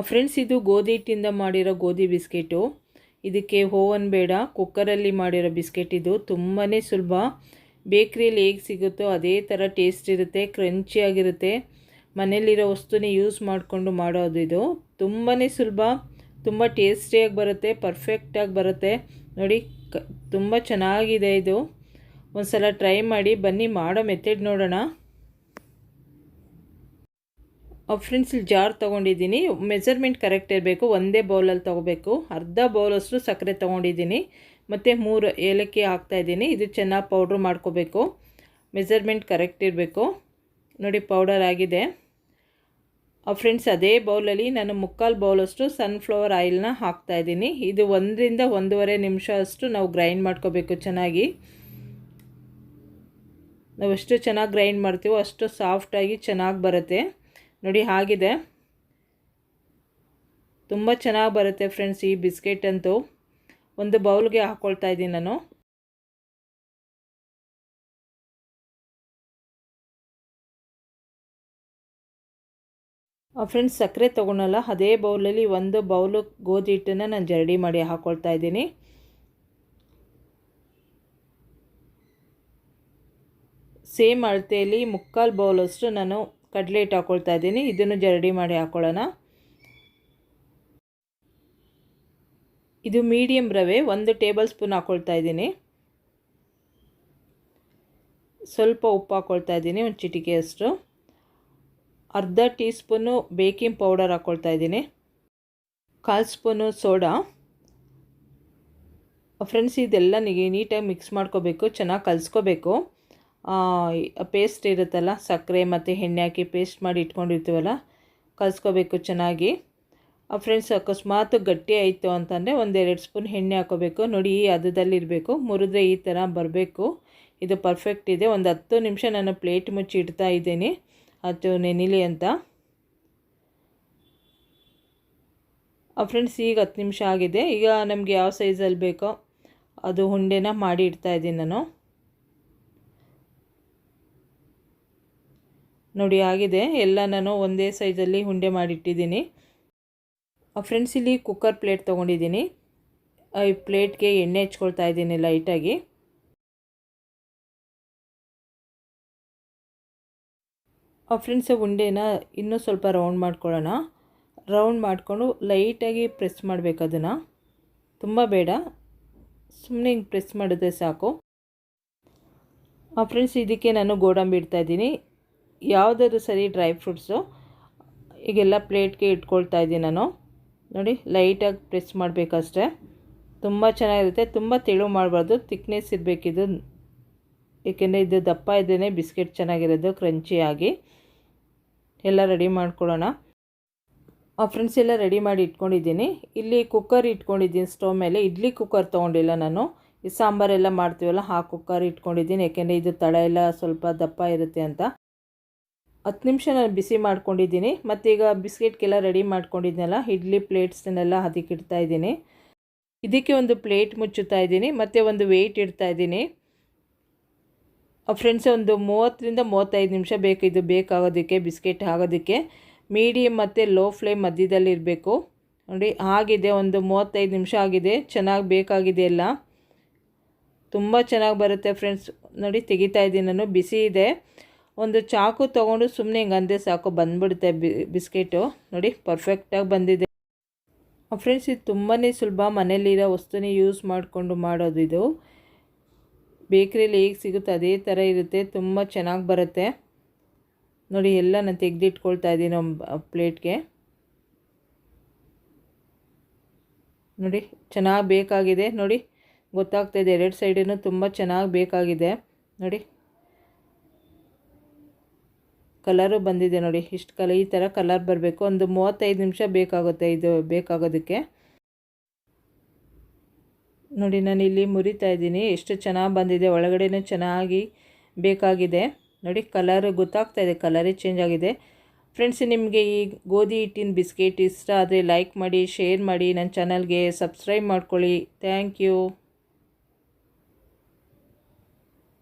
Friends ಇದು ಗೋಧಿ ಹಿಟ್ಟಿಂದ ಮಾಡಿರೋ ಗೋಧಿ ಬಿಸ್ಕೆಟು. ಇದಕ್ಕೆ ಹೋವನ್ ಬೇಡ, ಕುಕ್ಕರಲ್ಲಿ ಮಾಡಿರೋ ಬಿಸ್ಕೆಟ್ ಇದು. ತುಂಬಾ ಸುಲಭ. ಬೇಕ್ರಿಯಲ್ಲಿ ಹೇಗೆ ಸಿಗುತ್ತೋ ಅದೇ ಥರ ಟೇಸ್ಟ್ ಇರುತ್ತೆ ಕ್ರಂಚಿಯಾಗಿರುತ್ತೆ ಮನೇಲಿರೋ ವಸ್ತುನೇ ಯೂಸ್ ಮಾಡಿಕೊಂಡು ಮಾಡೋದು ಇದು. ತುಂಬಾ ಸುಲಭ. ತುಂಬ ಟೇಸ್ಟಿಯಾಗಿ ಬರುತ್ತೆ ಪರ್ಫೆಕ್ಟಾಗಿ ಬರುತ್ತೆ. ನೋಡಿ, ಕ, ತುಂಬ ಚೆನ್ನಾಗಿದೆ ಇದು. ಒಂದು ಸಲ ಟ್ರೈ ಮಾಡಿ, ಬನ್ನಿ ಮಾಡೋ ಮೆಥಡ್ ನೋಡೋಣ. ಫ್ರೆಂಡ್ಸ್ ಇಲ್ಲಿ ಜಾರ್ ತೊಗೊಂಡಿದ್ದೀನಿ. ಮೆಜರ್ಮೆಂಟ್ ಕರೆಕ್ಟ್ ಇರಬೇಕು. ಒಂದೇ ಬೌಲಲ್ಲಿ ತೊಗೋಬೇಕು. ಅರ್ಧ ಬೌಲಷ್ಟು ಸಕ್ಕರೆ ತೊಗೊಂಡಿದ್ದೀನಿ. ಮತ್ತು ಮೂರು ಏಲಕ್ಕಿ ಹಾಕ್ತಾಯಿದ್ದೀನಿ ಇದು ಚೆನ್ನಾಗಿ ಪೌಡ್ರ್ ಮಾಡ್ಕೋಬೇಕು. ಮೆಜರ್ಮೆಂಟ್ ಕರೆಕ್ಟ್ ಇರಬೇಕು. ನೋಡಿ ಪೌಡರ್ ಆಗಿದೆ. ಫ್ರೆಂಡ್ಸ್ ಅದೇ ಬೌಲಲ್ಲಿ ನಾನು ಮುಕ್ಕಾಲು ಬೌಲಷ್ಟು ಸನ್ಫ್ಲವರ್ ಆಯಿಲ್ನ ಹಾಕ್ತಾಯಿದ್ದೀನಿ ಇದು ಒಂದರಿಂದ ಒಂದೂವರೆ ನಿಮಿಷ ಅಷ್ಟು ನಾವು ಗ್ರೈಂಡ್ ಮಾಡ್ಕೋಬೇಕು ಚೆನ್ನಾಗಿ. ನಾವು ಎಷ್ಟು ಚೆನ್ನಾಗಿ ಗ್ರೈಂಡ್ ಮಾಡ್ತೀವೋ ಅಷ್ಟು ಸಾಫ್ಟಾಗಿ ಚೆನ್ನಾಗಿ ಬರುತ್ತೆ. ನೋಡಿ ಹಾಗಿದೆ. ತುಂಬ ಚೆನ್ನಾಗಿ ಬರುತ್ತೆ ಫ್ರೆಂಡ್ಸ್ ಈ ಬಿಸ್ಕೆಟ್ ಅಂತೂ. ಒಂದು ಬೌಲ್ಗೆ ಹಾಕ್ಕೊಳ್ತಾ ಇದ್ದೀನಿ ನಾನು. ಫ್ರೆಂಡ್ಸ್ ಸಕ್ಕರೆ ತೊಗೊಳಲ್ಲ ಅದೇ ಬೌಲಲ್ಲಿ ಒಂದು ಬೌಲು ಗೋಧಿ ಹಿಟ್ಟನ್ನು ನಾನು ಜರಡಿ ಮಾಡಿ ಹಾಕ್ಕೊಳ್ತಾ ಇದ್ದೀನಿ. ಸೇಮ್ ಅಳತೆಯಲ್ಲಿ ಮುಕ್ಕಾಲು ಬೌಲಷ್ಟು ನಾನು ಕಡಲೆ ಹಿಟ್ಟು ಹಾಕ್ಕೊಳ್ತಾ ಇದ್ದೀನಿ. ಇದನ್ನು ಜರಡಿ ಮಾಡಿ ಹಾಕ್ಕೊಳ್ಳೋಣ ಇದು ಮೀಡಿಯಮ್ ರವೆ. ಒಂದು ಟೇಬಲ್ ಸ್ಪೂನ್ ಹಾಕ್ಕೊಳ್ತಾ ಇದ್ದೀನಿ. ಸ್ವಲ್ಪ ಉಪ್ಪು ಹಾಕ್ಕೊಳ್ತಾ ಇದ್ದೀನಿ. ಒಂದು ಚಿಟಿಕೆಯಷ್ಟು. ಅರ್ಧ ಟೀ ಸ್ಪೂನು ಬೇಕಿಂಗ್ ಪೌಡರ್ ಹಾಕ್ಕೊಳ್ತಾ ಇದ್ದೀನಿ. ಕಾಲು ಸ್ಪೂನು ಸೋಡಾ ಫ್ರೆಂಡ್ಸ್ ಇದೆಲ್ಲ ನೀಟಾಗಿ ಮಿಕ್ಸ್ ಮಾಡ್ಕೋಬೇಕು. ಚೆನ್ನಾಗಿ ಕಲಿಸ್ಕೋಬೇಕು. ಪೇಸ್ಟ್ ಇರುತ್ತಲ್ಲ, ಸಕ್ಕರೆ ಮತ್ತು ಎಣ್ಣೆ ಹಾಕಿ ಪೇಸ್ಟ್ ಮಾಡಿ ಇಟ್ಕೊಂಡಿರ್ತೀವಲ್ಲ, ಕಲಿಸ್ಕೋಬೇಕು ಚೆನ್ನಾಗಿ. ಫ್ರೆಂಡ್ಸ್ ಅಕಸ್ಮಾತ್ ಗಟ್ಟಿ ಆಯಿತು ಅಂತಂದರೆ ಒಂದೆರಡು ಸ್ಪೂನ್ ಎಣ್ಣೆ ಹಾಕೋಬೇಕು. ನೋಡಿ, ಈ ಹದದಲ್ಲಿರಬೇಕು ಮುರಿದ್ರೆ ಈ ಥರ ಬರಬೇಕು. ಇದು ಪರ್ಫೆಕ್ಟ್ ಇದೆ. ಒಂದು ಹತ್ತು ನಿಮಿಷ ನಾನು ಪ್ಲೇಟ್ ಮುಚ್ಚಿ ಇಡ್ತಾ ಇದ್ದೀನಿ. ಅದು ನೆನಿಲಿ ಅಂತ. ಫ್ರೆಂಡ್ಸ್ ಈಗ ಹತ್ತು ನಿಮಿಷ ಆಗಿದೆ. ಈಗ ನಮಗೆ ಯಾವ ಸೈಜಲ್ಲಿ ಬೇಕೋ ಅದು ಉಂಡೆನ ಮಾಡಿ ಇಡ್ತಾ ಇದ್ದೀನಿ ನಾನು. ನೋಡಿ ಆಗಿದೆ. ಎಲ್ಲ ನಾನು ಒಂದೇ ಸೈಜಲ್ಲಿ ಉಂಡೆ ಮಾಡಿಟ್ಟಿದ್ದೀನಿ. ಫ್ರೆಂಡ್ಸ್ ಇಲ್ಲಿ ಕುಕ್ಕರ್ ಪ್ಲೇಟ್ ತೊಗೊಂಡಿದ್ದೀನಿ. ಈ ಪ್ಲೇಟ್ಗೆ ಎಣ್ಣೆ ಹಚ್ಕೊಳ್ತಾ ಇದ್ದೀನಿ ಲೈಟಾಗಿ ಫ್ರೆಂಡ್ಸ್ ಉಂಡೆನ ಇನ್ನೂ ಸ್ವಲ್ಪ ರೌಂಡ್ ಮಾಡ್ಕೊಳ್ಳೋಣ. ರೌಂಡ್ ಮಾಡಿಕೊಂಡು ಲೈಟಾಗಿ ಪ್ರೆಸ್ ಮಾಡಬೇಕು ಅದನ್ನು. ತುಂಬ ಬೇಡ. ಸುಮ್ಮನೆ ಹಿಂಗೆ ಪ್ರೆಸ್ ಮಾಡಿದ್ರೆ ಸಾಕು. ಫ್ರೆಂಡ್ಸ್ ಇದಕ್ಕೆ ನಾನು ಗೋಡಂಬಿ ಇಡ್ತಾಯಿದ್ದೀನಿ ಯಾವುದಾದ್ರು ಸರಿ ಡ್ರೈ ಫ್ರೂಟ್ಸು, ಈಗೆಲ್ಲ ಪ್ಲೇಟ್ಗೆ ಇಟ್ಕೊಳ್ತಾ ಇದ್ದೀನಿ ನಾನು. ನೋಡಿ, ಲೈಟಾಗಿ ಪ್ರೆಸ್ ಮಾಡಬೇಕಷ್ಟೆ. ತುಂಬ ಚೆನ್ನಾಗಿರುತ್ತೆ, ತುಂಬ ತೆಳು ಮಾಡಬಾರ್ದು ತಿಕ್ನೆಸ್ ಇರಬೇಕಿದು ಏಕೆಂದರೆ ಇದು ದಪ್ಪ ಇದ್ದೇನೆ ಬಿಸ್ಕೆಟ್ ಚೆನ್ನಾಗಿರೋದು ಕ್ರಂಚಿಯಾಗಿ ಎಲ್ಲ ರೆಡಿ ಮಾಡ್ಕೊಳ್ಳೋಣ. ಆ ಫ್ರೆಂಡ್ಸ್, ಎಲ್ಲ ರೆಡಿ ಮಾಡಿ ಇಟ್ಕೊಂಡಿದ್ದೀನಿ. ಇಲ್ಲಿ ಕುಕ್ಕರ್ ಇಟ್ಕೊಂಡಿದ್ದೀನಿ ಸ್ಟವ್ ಮೇಲೆ. ಇಡ್ಲಿ ಕುಕ್ಕರ್ ತೊಗೊಂಡಿಲ್ಲ ನಾನು. ಈ ಸಾಂಬಾರೆಲ್ಲ ಮಾಡ್ತೀವಲ್ಲ, ಆ ಕುಕ್ಕರ್ ಇಟ್ಕೊಂಡಿದ್ದೀನಿ. ಯಾಕೆಂದರೆ ಇದು ತಳ ಎಲ್ಲ ಸ್ವಲ್ಪ ದಪ್ಪ ಇರುತ್ತೆ ಅಂತ. ಹತ್ತು ನಿಮಿಷ ನಾನು ಬಿಸಿ ಮಾಡ್ಕೊಂಡಿದ್ದೀನಿ, ಮತ್ತೀಗ ಬಿಸ್ಕೆಟ್ಗೆಲ್ಲ ರೆಡಿ ಮಾಡ್ಕೊಂಡಿದ್ದೆನಲ್ಲ ಇಡ್ಲಿ ಪ್ಲೇಟ್ಸ್ನೆಲ್ಲ ಹದಿಕ್ಕಿಡ್ತಾ ಇದ್ದೀನಿ. ಇದಕ್ಕೆ ಒಂದು ಪ್ಲೇಟ್ ಮುಚ್ಚುತ್ತಾ ಇದ್ದೀನಿ, ಮತ್ತು ಒಂದು ವೆಯ್ಟ್ ಇಡ್ತಾ ಇದ್ದೀನಿ. ಫ್ರೆಂಡ್ಸ್, ಒಂದು ಮೂವತ್ತರಿಂದ ಮೂವತ್ತೈದು ನಿಮಿಷ ಬೇಕು, ಇದು ಬೇಕಾಗೋದಕ್ಕೆ, ಬಿಸ್ಕೆಟ್ ಆಗೋದಕ್ಕೆ. ಮೀಡಿಯಮ್ ಮತ್ತು ಲೋ ಫ್ಲೇಮ್ ಮಧ್ಯದಲ್ಲಿ ಇರಬೇಕು. ನೋಡಿ, ಆಗಿದೆ, ಒಂದು ಮೂವತ್ತೈದು ನಿಮಿಷ ಆಗಿದೆ, ಚೆನ್ನಾಗಿ ಬೇಕಾಗಿದೆ ಎಲ್ಲ. ತುಂಬ ಚೆನ್ನಾಗಿ ಬರುತ್ತೆ ಫ್ರೆಂಡ್ಸ್. ನೋಡಿ, ತೆಗಿತಾ ಇದ್ದೀನಿ ನಾನು, ಬಿಸಿ ಇದೆ. ಒಂದು ಚಾಕು ತೊಗೊಂಡು ಸುಮ್ಮನೆ ಹಿಂಗೆ ಅಂದೆ ಸಾಕು, ಬಂದ್ಬಿಡುತ್ತೆ ಬಿಸ್ಕೆಟು. ನೋಡಿ ಪರ್ಫೆಕ್ಟಾಗಿ ಬಂದಿದೆ. ಫ್ರೆಂಡ್ಸ್ ಇದು ತುಂಬಾ ಸುಲಭ. ಮನೇಲಿರೋ ವಸ್ತುನೇ ಯೂಸ್ ಮಾಡಿಕೊಂಡು ಮಾಡೋದು ಇದು. ಬೇಕ್ರಿಯಲ್ಲಿ ಹೇಗೆ ಸಿಗುತ್ತೆ, ಅದೇ ಥರ ಇರುತ್ತೆ. ತುಂಬ ಚೆನ್ನಾಗಿ ಬರುತ್ತೆ. ನೋಡಿ, ಎಲ್ಲ ನಾನು ತೆಗೆದಿಟ್ಕೊಳ್ತಾ ಇದ್ದೀನಿ ಪ್ಲೇಟ್ಗೆ ನೋಡಿ, ಚೆನ್ನಾಗಿ ಬೇಕಾಗಿದೆ. ನೋಡಿ ಗೊತ್ತಾಗ್ತಾಯಿದೆ ಎರಡು ಸೈಡೂ ತುಂಬ ಚೆನ್ನಾಗಿ ಬೇಕಾಗಿದೆ. ನೋಡಿ. ಕಲರು ಬಂದಿದೆ ನೋಡಿ. ಇಷ್ಟು ಕಲ, ಈ ಥರ ಕಲರ್ ಬರಬೇಕು. ಒಂದು ಮೂವತ್ತೈದು ನಿಮಿಷ ಬೇಕಾಗುತ್ತೆ ಇದು ಬೇಕಾಗೋದಕ್ಕೆ. ನೋಡಿ, ನಾನು ಇಲ್ಲಿ ಮುರಿತಾ ಇದ್ದೀನಿ. ಎಷ್ಟು ಚೆನ್ನಾಗಿ ಬಂದಿದೆ. ಒಳಗಡೆನೂ ಚೆನ್ನಾಗಿ ಬೇಕಾಗಿದೆ. ನೋಡಿ, ಕಲರ್ ಗೊತ್ತಾಗ್ತಾ ಇದೆ. ಕಲರೇ ಚೇಂಜ್ ಆಗಿದೆ. ಫ್ರೆಂಡ್ಸ್ ನಿಮಗೆ ಈ ಗೋಧಿ ಹಿಟ್ಟಿನ ಬಿಸ್ಕೆಟ್ ಇಷ್ಟ ಆದರೆ ಲೈಕ್ ಮಾಡಿ ಶೇರ್ ಮಾಡಿ. ನನ್ನ ಚಾನಲ್ಗೆ ಸಬ್ಸ್ಕ್ರೈಬ್ ಮಾಡ್ಕೊಳ್ಳಿ. Thank you